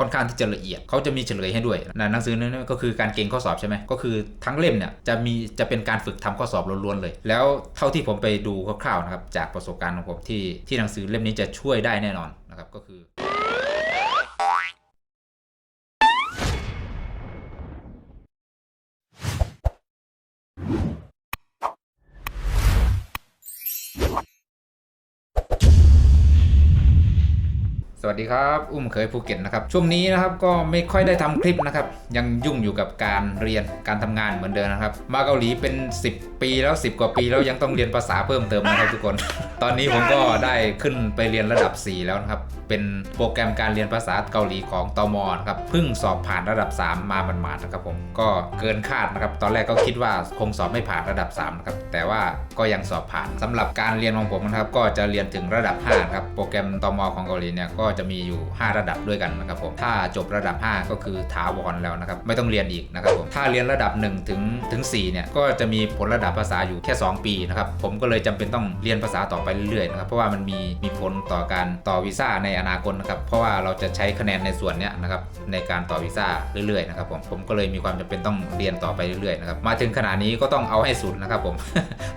ค่อนข้างที่จะละเอียดเขาจะมีเฉลยให้ด้วยนะหนังสือนั้นก็คือการเก่งข้อสอบใช่ไหมก็คือทั้งเล่มเนี่ยจะมีจะเป็นการฝึกทำข้อสอบล้วนๆเลย แล้วเท่าที่ผมไปดูคร่าวๆนะครับจากประสบการณ์ของผมที่ที่หนังสือเล่มนี้จะช่วยได้แน่นอนนะครับก็คือ สวัสดีครับ อุ้มเคยภูเก็ตนะครับ ช่วงนี้นะครับก็ไม่ค่อยได้ทำคลิปนะครับ ยังยุ่งอยู่กับการเรียนการทำงานเหมือนเดิมนะครับ มาเกาหลีเป็น 10 ปีแล้ว 10 กว่าปีแล้วยังต้องเรียนภาษาเพิ่มเติมนะครับทุกคน ตอนนี้ผมก็ได้ขึ้นไปเรียนระดับ 4 แล้วนะครับ เป็นโปรแกรมการเรียนภาษาเกาหลีของตมนะครับเพิ่งสอบผ่านระดับ 3 มาหมาดๆนะครับผมก็เกินคาดนะครับ ตอนแรกก็คิดว่าคงสอบไม่ผ่านระดับ3นะครับแต่ว่าก็ยังสอบผ่านสำหรับการเรียนของผมนะครับก็จะเรียนถึงระดับ5ครับโปรแกรมตมของเกาหลีเนี่ยก็จะมีอยู่ 5 ระดับด้วยกันนะครับผมถ้าจบระดับ 5 ก็คือถาวรแล้วนะครับไม่ต้องเรียนอีกนะครับผมถ้าเรียนระดับ1ถึงถึง4เนี่ยก็จะมีผลระดับภาษาอยู่แค่ 2 ปีนะครับผมก็เลยจำเป็นต้องเรียนภาษาต่อไปเรื่อยๆนะครับเพราะว่ามันมีมีผลต่อการต่อวีซ่าในอนาคตนะครับเพราะว่าเราจะใช้คะแนนในส่วนเนี้ยนะครับในการต่อวีซ่าเรื่อยๆนะครับผมผมก็เลยมีความจำเป็นต้องเรียนต่อไปเรื่อยๆนะครับมาถึงขนาดนี้ก็ต้องเอาให้สุดนะครับผม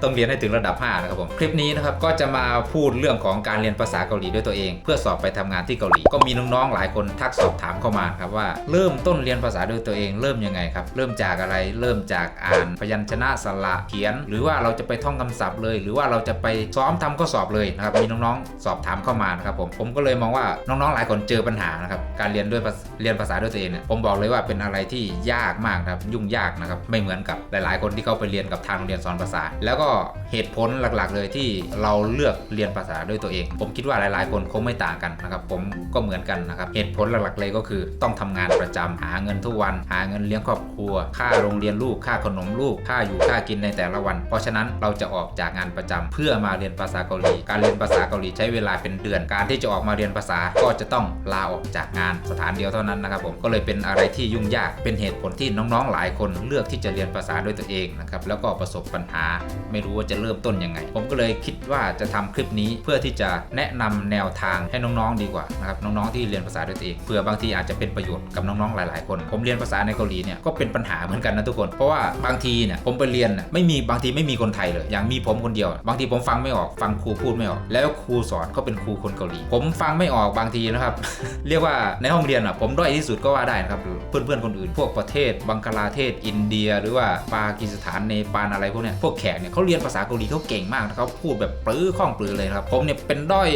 ต้องเรียนให้ถึงระดับ5นะครับผมคลิปนี้นะครับก็จะมาพูดเรื่องของการเรียนภาษาเกาหลีด้วยตัวเอง เพื่อสอบไปทำงานที่เกาหลี ก็มีน้องๆหลายคนทักสอบถามเข้ามาครับว่าเริ่มต้นเรียนภาษาด้วยตัวเองเริ่มยังไงครับ เริ่มจากอะไรเริ่มจากอ่านพยัญชนะสระเขียน หรือว่าเราจะไปท่องคำศัพท์เลย หรือว่าเราจะไปซ้อมทำข้อสอบเลยนะครับมีน้องๆ สอบถามเข้ามานะครับผมผมก็เลยมองว่าน้องๆหลายคนเจอปัญหานะครับการเรียนด้วยเรียนภาษาด้วยตัวเองเนี่ยผมบอกเลยว่าเป็นอะไรที่ยากมากนะครับยุ่งยากนะครับไม่เหมือนกับหลาย ๆ คนที่เขาไปเรียนกับทางโรงเรียนสอนภาษา แล้วก็เหตุผลหลักๆ เลยที่เราเลือกเรียนภาษาด้วยตัวเอง ผมคิดว่าหลาย ๆ คนคงไม่ต่างกันนะครับผมก็เหมือนกันนะครับเหตุผลหลักๆเลยก็คือ ต้องทำงานประจำหาเงินทุกวัน หาเงินเลี้ยงครอบครัว ค่าโรงเรียนลูกค่าขนมลูกค่าอยู่ค่ากินในแต่ละวัน เพราะฉะนั้นเราจะออกจากงานประจำเพื่อมาเรียนภาษาเกาหลี การเรียนภาษาเกาหลีใช้เวลาเป็นเดือน การที่จะออกมาเรียนภาษาก็จะต้องลาออกจากงานสถานเดียวเท่านั้นนะครับผมก็เลยเป็นอะไรที่ยุ่งยากเป็นเหตุผลที่น้องๆหลายคนเลือกที่จะเรียนภาษาด้วยตัวเองนะครับแล้วก็ประสบปัญหา ไม่รู้ว่าจะเริ่มต้นยังไง ผมก็เลยคิดว่าจะทำคลิปนี้เพื่อที่จะแนะนำแนวทางให้น้องๆดีกว่านะครับน้องๆที่เรียนภาษาด้วยตัวเองเผื่อบางทีอาจจะเป็นประโยชน์กับน้องๆหลาย ๆ คน ผมเรียนภาษาในเกาหลีเนี่ยก็เป็นปัญหาเหมือนกันนะทุกคนเพราะว่าบางทีเนี่ยผมไปเรียนไม่มีบางทีไม่มีคนไทยเลย อย่างมีผมคนเดียว บางทีผมฟังไม่ออกฟังครูพูดไม่ออก แล้วครูสอนก็เป็นครูคนเกาหลี ผมฟังไม่ออกบางทีนะครับ เรียกว่าในห้องเรียนอะผมด้อยที่สุดก็ว่าได้นะครับเพื่อนๆคนอื่น พวกประเทศบังคลาเทศ อินเดีย หรือว่าปากีสถานเนปาลอะไรพวกเนี้ยพวกแขกเนี่ยเขาเรียนภาษาเกาหลีเขาเก่งมากเขาพูดแบบปลื้อคล่องปลือเลยนะครับผมเนี่ยเป็นด้อย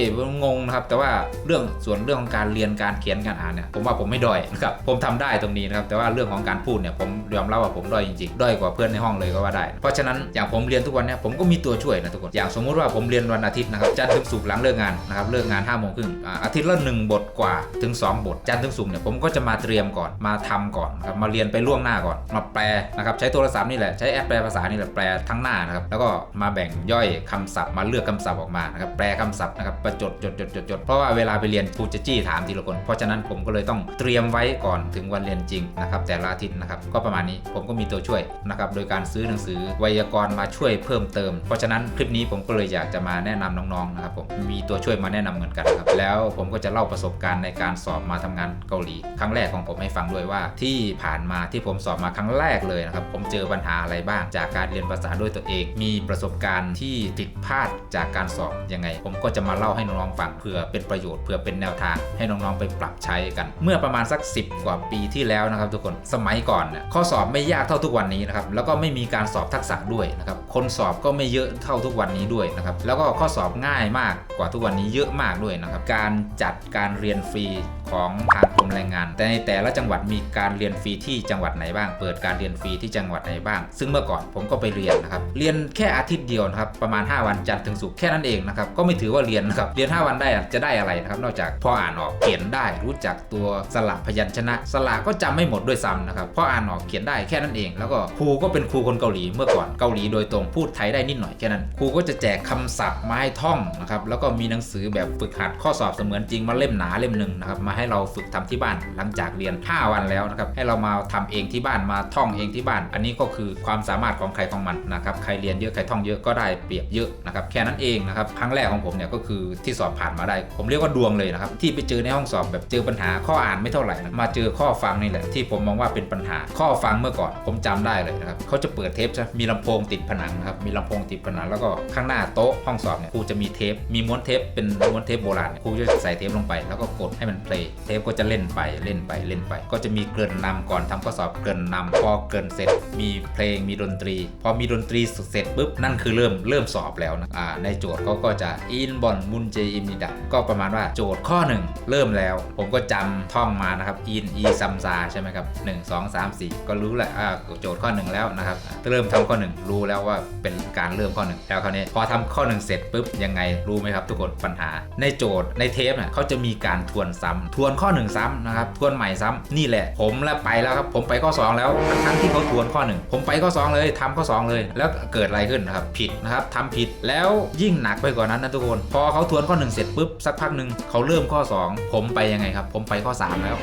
งงนะครับแต่ว่าเรื่องส่วนเรื่องของการเรียนการเขียนการอ่านเนี่ยผมว่าผมไม่ด้อยนะครับผมทำได้ตรงนี้นะครับแต่ว่าเรื่องของการพูดเนี่ยผมยอมรับว่าผมด้อยจริงๆด้อยกว่าเพื่อนในห้องเลยก็ว่าได้ เพราะฉะนั้นอย่างผมเรียนทุกวันเนี่ยผมก็มีตัวช่วยนะทุกคนอย่างสมมุติว่าผมเรียนวันอาทิตย์นะครับจันทร์ถึงศุกร์หลังเลิกงานนะครับเลิกงาน5้าโมงครึ่งอาทิตย์ละหนึ่งบทกว่าถึง 2 บทจันทร์ถึงศุกร์เนี่ยผมก็จะมาเตรียมก่อนมาทำก่อนครับมาเรียนไปล่วงหน้าก่อน มาแปลนะครับใช้โทรศัพท์นี่แหละใช้แอปแปลภาษานี่แหละแปลทั้งหน้านะครับแล้วก็มาแบ่งย่อยคำศัพท์มาเลือกคำศัพท์ออกมานะครับแปลคำศัพท์นะครับประจดจดจดจดจดเพราะว่าเวลาไปเรียนครูจะจี้ถามทีละคน เพราะฉะนั้นผมก็เลยต้องเตรียมไว้ก่อนถึงวันเรียนจริงนะครับแต่ละอาทิตย์นะครับก็ประมาณนี้ผมก็มีตัวช่วยนะครับโดยการซื้อหนังสือไวยากรณ์มาช่วยเพิ่มเติม เพราะฉะนั้นคลิปนี้ผมก็เลยอยากจะมาแนะนำน้องๆนะครับผมมีตัวช่วยมาแนะนำเหมือนกันครับแล้วผมก็จะเล่าประสบการณ์ในการสอบมาทำงานเกาหลี ครั้งแรกของผมให้ฟังด้วยว่า ที่ผ่านมาที่ผมสอบมาครั้งแรกเลยนะครับผมเจอปัญหาอะไรบ้าง จากการเรียนภาษาด้วยตัวเอง มีประสบการณ์ที่ผิดพลาดจากการสอบยังไง ผมก็จะมาเล่าให้น้องๆฟังเพื่อเป็นประโยชน์เพื่อเป็นแนวทางให้น้องๆไปปรับใช้กัน เมื่อประมาณสัก 10 กว่าปีที่แล้วนะครับทุกคนสมัยก่อนเนี่ยข้อสอบไม่ยากเท่าทุกวันนี้นะครับแล้วก็ไม่มีการสอบทักษะด้วยนะครับคนสอบก็ไม่เยอะเท่าทุกวันนี้ด้วยนะครับแล้วก็ข้อสอบง่ายมากกว่าทุกวันนี้เยอะมากด้วยนะครับการจัดการเรียนฟรีของทางกรมแรงงาน แต่ในแต่ละจังหวัดมีการเรียนฟรีที่จังหวัดไหนบ้าง เปิดการเรียนฟรีที่จังหวัดไหนบ้าง ซึ่งเมื่อก่อนผมก็ไปเรียนนะครับเรียนแค่อาทิตย์เดียวนะครับประมาณ 5 วันจันทร์ถึงศุกร์แค่นั้นเองนะครับก็ไม่ถือว่าเรียนนะครับเรียน 5 วันได้จะได้อะไรนะครับนอกจากพออ่านออกเขียนได้รู้จักตัวสระพยัญชนะ สระก็จำไม่หมดด้วยซ้ำนะครับพออ่านออกเขียนได้แค่นั้นเอง แล้วก็ครูก็เป็นครูคนเกาหลีเมื่อก่อนเกาหลีโดยตรงพูดไทยได้นิดหน่อยแค่นั้นครูก็จะแจกคำศัพท์มาให้ท่องนะครับแล้วก็มีหนังสือแบบฝึกหัดข้อสอบเสมือนจริงมาเล่มหนาเล่มหนึ่งนะครับมาให้เราฝึกทำที่บ้านหลังจากเรียน 5 วันแล้วนะครับให้เรามาทำเองที่บ้านมาท่องเองที่บ้าน อันนี้ก็คือความสามารถของใครของมันนะครับใครเรียนเยอะใครท่องเยอะก็ได้เปรียบเยอะนะครับแค่นั้นเองนะครับครั้งแรกของผมเนี่ยก็คือที่สอบผ่านมาได้ ผมเรียกว่าดวงเลยนะครับ ที่ไปเจอในห้องสอบแบบเจอปัญหาข้ออ่านไม่เท่าไหร่นะมาเจอข้อฟังนี่แหละที่ผมมองว่าเป็นปัญหาข้อฟังเมื่อก่อนผมจำได้เลยนะครับเขาจะเปิดเทปใช่มีลำโพงติดผนังนะครับมีลำโพงติดผนังแล้วก็ข้างหน้าโต๊ะห้องสอบเนี่ยครูจะมีเทปมีม้วนเทปเป็นม้วนเทปโบราณครูจะใส่เทปลงไป แล้วก็กดให้มันเพลย์เทปก็จะเล่นไปเล่นไปเล่นไป ก็จะมีเกริ่นนำก่อนทำข้อสอบเกริ่นนำพอเกินเสร็จ มีเพลงมีดนตรี พอมีดนตรีเสร็จปุ๊บนั่นคือเริ่มเริ่มสอบแล้วนะอ่าในโจทย์เขาก็จะอินบอนมุนเจอิมนิดะก็ประมาณว่าโจทย์ข้อหนึ่งเริ่มแล้ว ผมก็จำท่องมานะครับอินอีซัมซาใช่ไหมครับหนึ่งสองสามสี่ก็รู้แหละอ่าโจทย์ข้อหนึ่งแล้วนะครับเริ่มทำข้อหนึ่งรู้แล้วว่าเป็นการเริ่มข้อหนึ่งแล้วคราวนี้พอทำข้อหนึ่งเสร็จปุ๊บยังไงรู้ไหมครับ ทุกคนปัญหา ในโจทย์ในเทปเนี่ยเขาจะมีการทวนซ้ำทวนข้อหนึ่งซ้ำนะครับทวนใหม่ซ้ำนี่แหละ ผมละไปแล้วครับผมไปข้อสองแล้วทั้งที่เขาทวนข้อหนึ่งผมไปข้อสองเลยทำข้อสองเลย แล้วเกิดอะไรขึ้นนะครับผิดนะครับทำผิดแล้วยิ่งหนักไปกว่านั้นนะทุกคน พอเขาทวนข้อหนึ่งเสร็จปุ๊บสักพักหนึ่งเขาเริ่มข้อสองผมไปยังไงครับ ผมไปข้อสามแล้ว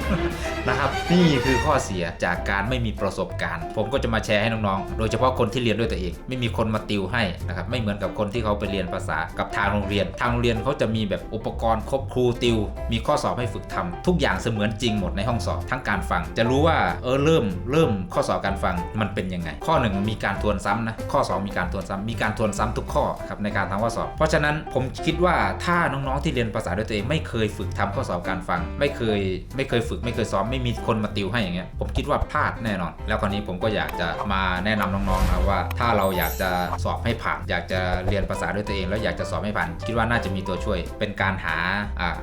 นะครับนี่คือข้อเสียจากการไม่มีประสบการณ์ ผมก็จะมาแชร์ให้น้องๆ โดยเฉพาะคนที่เรียนด้วยตัวเอง ไม่มีคนมาติวให้นะครับไม่เหมือนกับคนที่เขาไปเรียนภาษากับทางโรงเรียน ทางโรงเรียนเขาจะมีแบบอุปกรณ์ครบครูติว มีข้อสอบให้ฝึกทำทุกอย่างเสมือนจริงหมดในห้องสอบทั้งการฟัง จะรู้ว่าเออเริ่มเริ่มข้อสอบการฟังมันเป็นยังไง ข้อหนึ่งมีการทวนซ้ำนะข้อสองมีการทวนซ้ำมีการทวนซ้ำทุกข้อครับในการทำข้อสอบ เพราะฉะนั้นผมคิดว่าถ้าน้องๆที่เรียนภาษาด้วยตัวเองไม่เคยฝึกทำข้อสอบการฟัง ไม่เคยไม่เคยฝึกไม่เคยซ้อมไม่มีคนมาติวให้อย่างเงี้ยผมคิดว่าพลาดแน่นอน แล้วคราวนี้ผมก็อยากจะมาแนะนำน้องๆนะว่าถ้าเราอยากจะสอบให้ผ่าน อยากจะเรียนภาษาด้วยตัวเอง แล้วอยากจะสอบให้ผ่าน คิดว่าน่าจะมีตัวช่วย เป็นการหา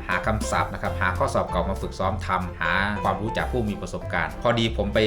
หาคำศัพท์นะครับหาข้อสอบเก่ามาฝึกซ้อมทำหาความรู้จากผู้มีประสบการณ์ พอดีผมไป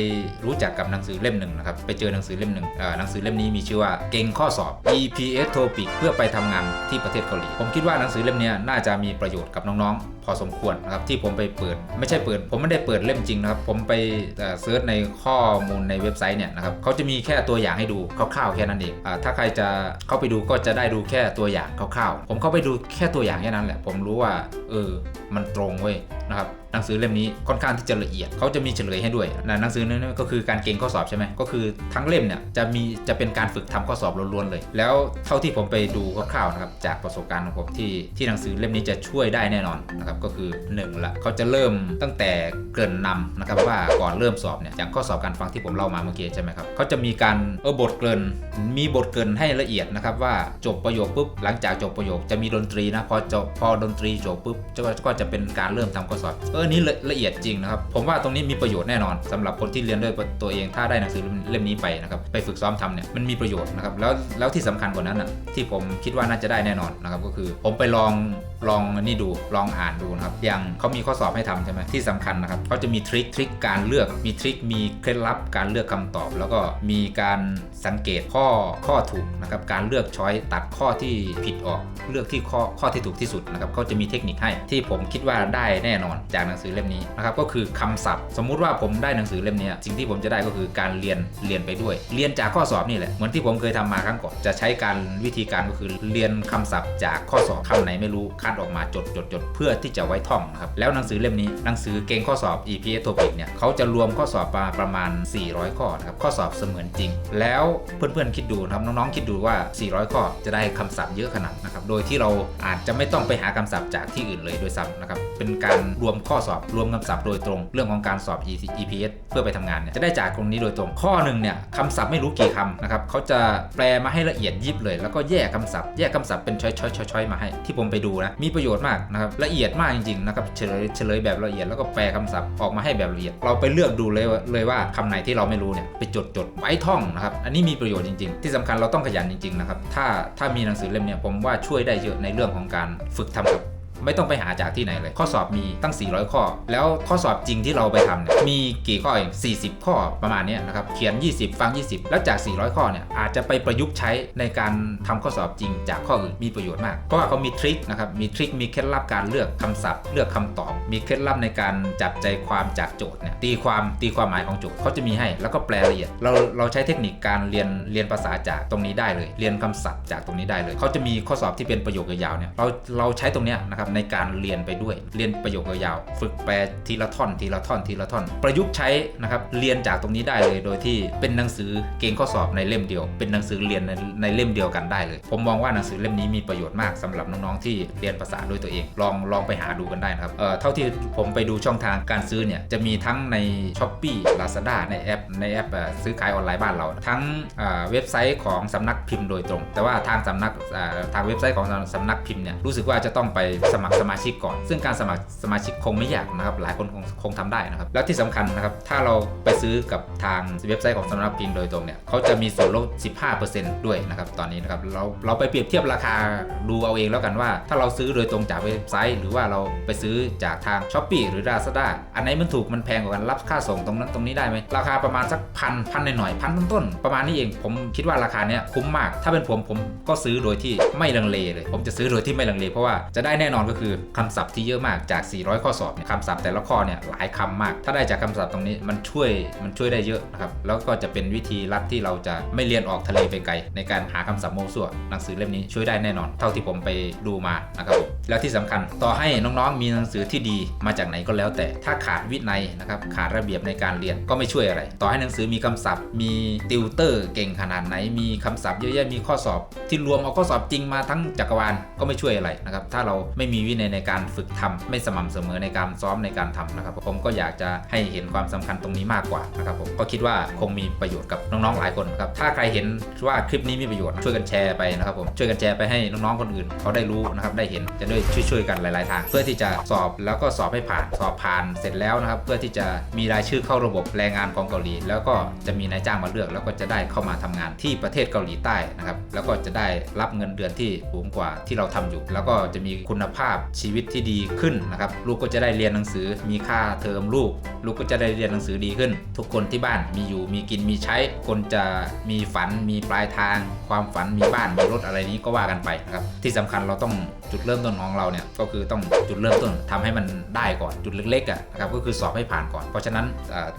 รู้จักกับหนังสือเล่มหนึ่งนะครับไปเจอหนังสือเล่มหนึ่งหนังสือเล่มนี้มีชื่อว่าเก่งข้อสอบ EPS Topic เพื่อไปทำงานที่ประเทศเกาหลีผมคิดว่าหนังสือเล่มนี้น่าจะมีประโยชน์กับน้องๆพอสมควรนะครับที่ผมไปเปิด ไม่ใช่เปิด ผมไม่ได้เปิดเล่มจริงนะครับ ผมไปเซิร์ชในข้อมูลในเว็บไซต์เนี่ยนะครับเขาจะมีแค่ตัวอย่างให้ดูคร่าวๆแค่นั้นเองอถ้าใครจะเข้าไปดูก็จะได้ดูแค่ตัวอย่างคร่าวๆ ผมเข้าไปดูแค่ตัวอย่างแค่นั้นแหละ ผมรู้ว่าเออมันตรงเว้ยนะครับ หนังสือเล่มนี้ค่อนข้างที่จะละเอียดเขาจะมีเฉลยให้ด้วยหนังสือนั้นก็คือการเก่งข้อสอบใช่ไหมก็คือทั้งเล่มเนี่ยจะมีจะเป็นการฝึกทำข้อสอบล้วนๆเลย แล้วเท่าที่ผมไปดูคร่าวๆนะครับจากประสบการณ์ของผมที่ที่หนังสือเล่มนี้จะช่วยได้แน่นอนนะครับก็คือหนึ่งละเขาจะเริ่มตั้งแต่เกริ่นนำนะครับว่าก่อนเริ่มสอบเนี่ยอย่างข้อสอบการฟังที่ผมเล่ามาเมื่อกี้ใช่ไหมครับเขาจะมีการเออบทเกริ่นมีบทเกริ่นให้ละเอียดนะครับว่าจบประโยคปุ๊บหลังจากจบประโยคจะมีดนตรีนะพอจบพอดนตรีจบปุ๊บก็จะเป็นการเริ่มทำข้อสอบอออนี้ละเอียดจริงนะครับ ผมว่าตรงนี้มีประโยชน์แน่นอนสำหรับคนที่เรียนด้วยตัวเองถ้าได้หนังสือเล่มนี้ไปนะครับไปฝึกซ้อมทำเนี่ยมันมีประโยชน์นะครับแล้วแล้วที่สำคัญกว่านั้นอะที่ผมคิดว่าน่าจะได้แน่นอนนะครับก็คือผมไปลองลองนี่ดูลองอ่านดูนะครับอย่างเขามีข้อสอบให้ทำใช่ไหมที่สำคัญนะครับเขาจะมีทริคทริคการเลือกมีทริคมีเคล็ดลับการเลือกคำตอบ แล้วก็มีการสังเกตข้อข้อถูกนะครับการเลือกช้อยตัดข้อที่ผิดออกเลือกที่ข้อข้อที่ถูกที่สุดนะครับเขาจะมีเทคนิคให้ที่ผมคิดว่าได้แน่นอนจากหนังสือเล่มนี้นะครับก็คือคำศัพท์ สมมุติว่าผมได้หนังสือเล่มนี้สิ่งที่ผมจะได้ก็คือการเรียนเรียนไปด้วย เรียนจากข้อสอบนี่แหละเหมือนที่ผมเคยทำมาครั้งก่อนจะใช้การวิธีการก็คือเรียนคำศัพท์จากข้อสอบคำไหนไม่รู้คดออกมาจดจดจดเพื่อที่จะไว้ท่องนะครับแล้วหนังสือเล่มนี้หนังสือเก่งข้อสอบ EPS Topic เนี่ยเขาจะรวมข้อสอบมาประมาณ 400 ข้อนะครับข้อสอบเสมือนจริง แล้วเพื่อนๆคิดดูนะครับน้องๆคิดดูว่า 400 ข้อจะได้คำศัพท์เยอะขนาดนะครับโดยที่เราอาจจะไม่ต้องไปหาคำศัพท์จากที่อื่นเลยโดยซ้ำนะครับเป็นการรวมข้อสอบรวมคำศัพท์โดยตรงเรื่องของการสอบ EPS เพื่อไปทำงานเนี่ยจะได้จากตรงนี้โดยตรงข้อหนึ่งเนี่ยคำศัพท์ไม่รู้กี่คำนะครับเขาจะแปลมาให้ละเอียดยิบเลย แล้วก็แยกคำศัพท์แยกคำศัพท์เป็นช้อยๆๆๆมาให้ที่ผมไปดูนะมีประโยชน์มากนะครับละเอียดมากจริงๆนะครับเฉลยเฉลยแบบละเอียดแล้วก็แปลคำศัพท์ออกมาให้แบบละเอียด เราไปเลือกดูเลยว่าเลยว่าคำไหนที่เราไม่รู้เนี่ยไปจดจดไว้ท่องนะครับอันนี้มีประโยชน์จริง ๆ ที่สำคัญเราต้องขยันจริงๆนะครับถ้าถ้ามีหนังสือเล่มเนี่ยผมว่าช่วยได้เยอะในเรื่องของการฝึกทำกับ ไม่ต้องไปหาจากที่ไหนเลย ข้อสอบมีตั้ง 400 ข้อ แล้วข้อสอบจริงที่เราไปทำเนี่ยมีกี่ข้อเอง40 ข้อประมาณนี้นะครับเขียน 20 ฟัง 20 แล้วจาก 400 ข้อเนี่ยอาจจะไปประยุกต์ใช้ในการทำข้อสอบจริงจากข้ออื่นมีประโยชน์มาก เพราะว่าเขามีทริคนะครับมีทริคมีเคล็ดลับการเลือกคำศัพท์ เลือกคำตอบ มีเคล็ดลับในการจับใจความจากโจทย์เนี่ยตีความตีความหมายของโจทย์เขาจะมีให้ แล้วก็แปลละเอียดเราเราใช้เทคนิคการเรียนเรียนภาษาจากตรงนี้ได้เลย เรียนคำศัพท์จากตรงนี้ได้เลยเขาจะมีข้อสอบที่เป็นประโยคยาวๆเนี่ยเราเราใช้ตรงเนี้ยนะครับนะครับในการเรียนไปด้วย เรียนประโยคยาวๆฝึกแปลทีละท่อนทีละท่อนทีละท่อน ประยุกต์ใช้นะครับเรียนจากตรงนี้ได้เลย โดยที่เป็นหนังสือเก่งข้อสอบในเล่มเดียว เป็นหนังสือเรียนในในเล่มเดียวกันได้เลย ผมมองว่าหนังสือเล่มนี้มีประโยชน์มากสำหรับน้องๆที่เรียนภาษาด้วยตัวเอง ลองลองไปหาดูกันได้นะครับเอ่อเท่าที่ผมไปดูช่องทางการซื้อเนี่ยจะมีทั้งใน s h อ p e e Lazada ในแอป ในแอปซื้อขายออนไลน์บ้านเรา ทั้งเอ่อเว็บไซต์ของสำนักพิมพ์โดยตรง แต่ว่าทางสำนักอ่อทางเว็บไซต์ของสำนักพิมพ์เนี่ยรู้สึกว่าจะต้องไปสมัครสมาชิกก่อน ซึ่งการสมัครสมาชิกคงไม่ยากนะครับ หลายคนคงคงทำได้นะครับ แล้วที่สำคัญนะครับ ถ้าเราไปซื้อกับทางเว็บไซต์ของสำนักพิมพ์โดยตรงเนี่ยเขาจะมีส่วนลด 15%ด้วยนะครับตอนนี้นะครับเราเราไปเปรียบเทียบราคาดูเอาเองแล้วกันว่า ถ้าเราซื้อโดยตรงจากเว็บไซต์ หรือว่าเราไปซื้อจากทาง s h อ p e e หรือ Lazada อันไหนมันถูกมันแพงกว่ากันรับค่าส่งตรงนั้นตรงนี้ได้ไหมราคาประมาณสักพันพันหน่อยๆพันต้นๆประมาณนี้เองผมคิดว่าราคาเนี้ยคุ้มมาก ถ้าเป็นผมผมก็ซื้อโดยที่ไม่ลังเลเลย ผมจะซื้อโดยที่ไม่ลังเลเพราะว่าจะได้แน่นอนก็คือคำศัพท์ที่เยอะมากจาก 400 ข้อสอบเนี่ยคำศัพท์แต่ละข้อเนี่ยหลายคำมาก ถ้าได้จากคำศัพท์ตรงนี้มันช่วยมันช่วยได้เยอะนะครับแล้วก็จะเป็นวิธีลัดที่เราจะไม่เรียนออกทะเลไปไกลในการหาคำศัพท์โมวซั่วหนังสือเล่มนี้ช่วยได้แน่นอน เท่าที่ผมไปดูมานะครับผม แล้วที่สำคัญ ต่อให้น้องๆ มีหนังสือที่ดีมาจากไหนก็แล้วแต่ ถ้าขาดวินัยนะครับขาดระเบียบในการเรียนก็ไม่ช่วยอะไร ต่อให้หนังสือมีคำศัพท์ มีติวเตอร์เก่งขนาดไหน มีคำศัพท์เยอะแยะมีข้อสอบ ที่รวมเอาข้อสอบจริงมาทั้งจักรวาลก็ไม่ช่วยอะไรนะครับถ้าเราไม่มีวินัยในการฝึกทำไม่สม่ำเสมอในการซ้อมในการทำนะครับผมก็อยากจะให้เห็นความสำคัญตรงนี้มากกว่านะครับผมก็คิดว่าคงมีประโยชน์กับน้องๆหลายคนนะครับถ้าใครเห็นว่าคลิปนี้มีประโยชน์ช่วยกันแชร์ไปนะครับผมช่วยกันแชร์ไปให้น้องๆคนอื่นเขาได้รู้นะครับได้เห็นจะด้ได้ช่วยๆกันหลาย ๆ ทาง เพื่อที่จะสอบแล้วก็สอบให้ผ่านสอบผ่านเสร็จแล้วนะครับ เพื่อที่จะมีรายชื่อเข้าระบบแรงงานของเกาหลี แล้วก็จะมีนายจ้างมาเลือก แล้วก็จะได้เข้ามาทำงานที่ประเทศเกาหลีใต้นะครับแล้วก็จะได้รับเงินเดือนที่สูงกว่าที่เราทำอยู่ แล้วก็จะมีคุณภาพชีวิตที่ดีขึ้นนะครับลูกก็จะได้เรียนหนังสือ มีค่าเทอมลูก ลูกก็จะได้เรียนหนังสือดีขึ้น ทุกคนที่บ้านมีอยู่มีกินมีใช้ คนจะมีฝันมีปลายทาง ความฝันมีบ้านมีรถอะไรนี้ก็ว่ากันไปนะครับที่สำคัญเราต้อง จุดเริ่มต้นของเราเนี่ยก็คือต้องจุดเริ่มต้นทำให้มันได้ก่อนจุดเล็กๆอะนะครับก็คือสอบให้ผ่านก่อน เพราะฉะนั้น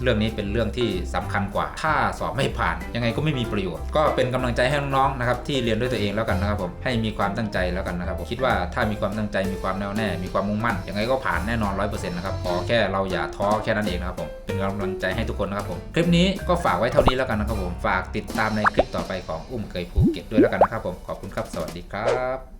เรื่องนี้เป็นเรื่องที่สำคัญกว่า ถ้าสอบไม่ผ่านยังไงก็ไม่มีประโยชน์ ก็เป็นกำลังใจให้น้องๆนะครับที่เรียนด้วยตัวเองแล้วกันนะครับผมให้มีความตั้งใจแล้วกันนะครับผมคิดว่าถ้ามีความตั้งใจมีความแน่วแน่ มีความมุ่งมั่นยังไงก็ผ่านแน่นอน100%นะครับขอแค่เราอย่าท้อแค่นั้นเองนะครับผมเป็นกำลังใจให้ทุกคนนะครับผมคลิปนี้ก็ฝากไว้เท่านี้แล้วกันนะครับผมฝากติดตามในคลิปต่อไปของอุ้มเคยภูเก็ตด้วยแล้วกันนะครับผมขอบคุณครับสวัสดีครับ